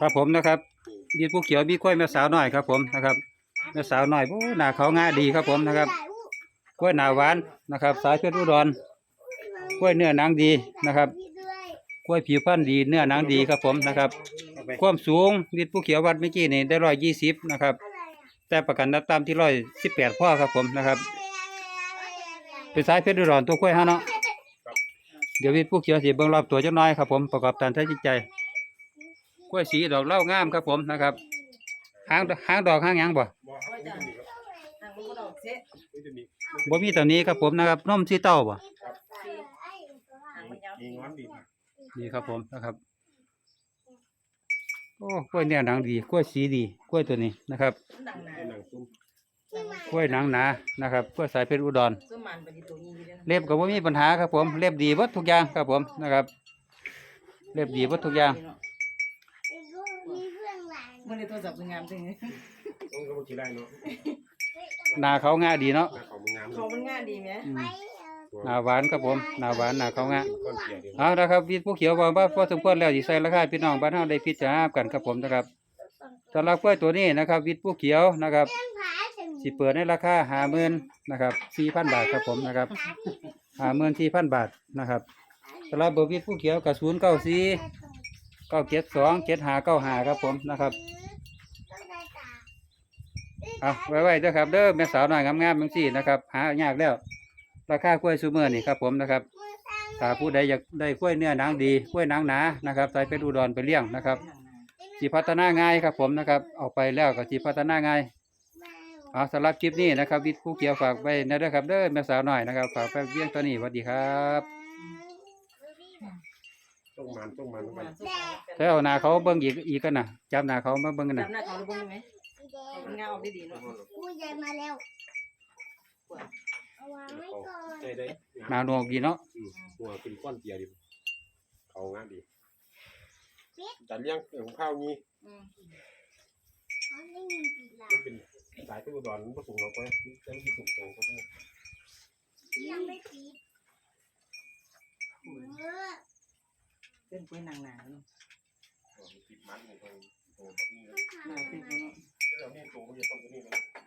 ครับผมนะครับมีผู้เขียวมีกล้วยแม่สาวน้อยครับผมนะครับแม่สาวน้อยโอ้หน้าเขาง่าดีครับผมนะครับกล้วยหน้าหวานนะครับ สายเพชรอุดรกล้วยเนื้อหนังดีนะครับกล้วยผิวพรรณดีเนื้อหนังดีครับผมนะครับ ความสูงวิทย์ผู้เขียววัดเมื่อกี้นี่ได้ร้อยยี่สิบนะครับ แต่ประกันนับตามที่ร้อยสิบแปดพ่อครับผมนะครับเป็นสายเพชรอุดรตัวกล้วยฮะเนาะเดี๋ยววิทย์ผู้เขียวสีเบิ่งรอบตัวจักหน้อยครับผมประกอบตามใช้จิตใจ กล้วยสีดอกเล้างามครับผมนะครับหางหางดอกหางหยังบ่บ่มีครับทางมันก็ดอกเสียบ่มีตัวนี้ครับผมนะครับนมสีเต้าบ่ทางมันยาวมีงอนดีมากนี่ครับผมนะครับโอ้กล้วยเนี่ยหนังดีกล้วยสีดีกล้วยตัวนี้นะครับดังหนาเป็นหนังซุ้มกล้วยหนังหนานะครับกล้วยสายเพชรอุดร ซึ่งมันเป็นตัวนี้ด้วยนะเล็บก็บ่มีปัญหาครับผม เล็บดีหมดทุกอย่างครับผมนะครับ เล็บดีหมดทุกอย่าง ในโทรศัพท์งามจริงต้องก็บ่กินได้เนาะหน้าเขาง่าดีเนาะหน้าของมึงงามเขามันง่ายดีไหมอืมหน้าหวานครับผมหน้าหวานหน้าเขาง่าก้อนเกียร์เดียวเอาละครับวิทย์ผู้เขียวบอกว่าพอสมควรแล้วสิใส่ราคาพี่น้องบ้านเฮาได้พิจารณากันครับผมนะครับสำหรับกล้วยตัวนี้นะครับ วิทย์ผู้เขียวนะครับสิเปิดในราคา50,000นะครับ4,000 บาทครับผมนะครับ54,000 บาทนะครับสำหรับเบอร์วิทย์ผู้เขียวกับ094 972 7595ครับผมนะครับ เอาไว้ไว้เด้อครับเด้อแม่สาวน้อยงามๆจังซี่นะครับ หายากแล้ว ราคากล้วยซูเมอร์นี่ครับผมนะครับถ้าผู้ใดอยากได้กล้วยเนื้อหนังดีกล้วยหนังหนานะครับใส่เพชรอุดรไปเลี้ยงนะครับจีพัฒนาง่ายครับผมนะครับเอาไปแล้วก็จีพัฒนาง่ายเอาสำหรับคลิปนี้นะครับวิทย์ผู้เกี่ยวฝากไว้นะเด้อครับเด้อแม่สาวหน่อยนะครับฝากไปเลี้ยงตัวนี้สวัสดีครับต้องมันต้องมันต้องมันถ้าเอาหนาเขาเบิ้งอีกอีกกันนะจับหนาเขามาเบิ้งกันนะจำหน้าเขาได้บ้างไหม มันง่ายออกได้ดีเนาะผู้ใหญ่มาแล้วเอาวางไว้ก่อนได้ได้หนาโนกดีเนาะอืมหัวเป็นก้อนเกียร์ดิเขางามดีแต่เลี้ยงของข้าวงี้อ๋อนี่มีปีละมันเป็นสายตู้ดอนมันผสมเราไปจะมีสูงโตเขาต้องยังไม่ปีดเออเป็นกล้วยนางหนาเนาะติดมันของตรงตรงแบบนี้หนาเป็นเนาะเราเนี่ย ตรงมันจะต้องตรงนี้เลย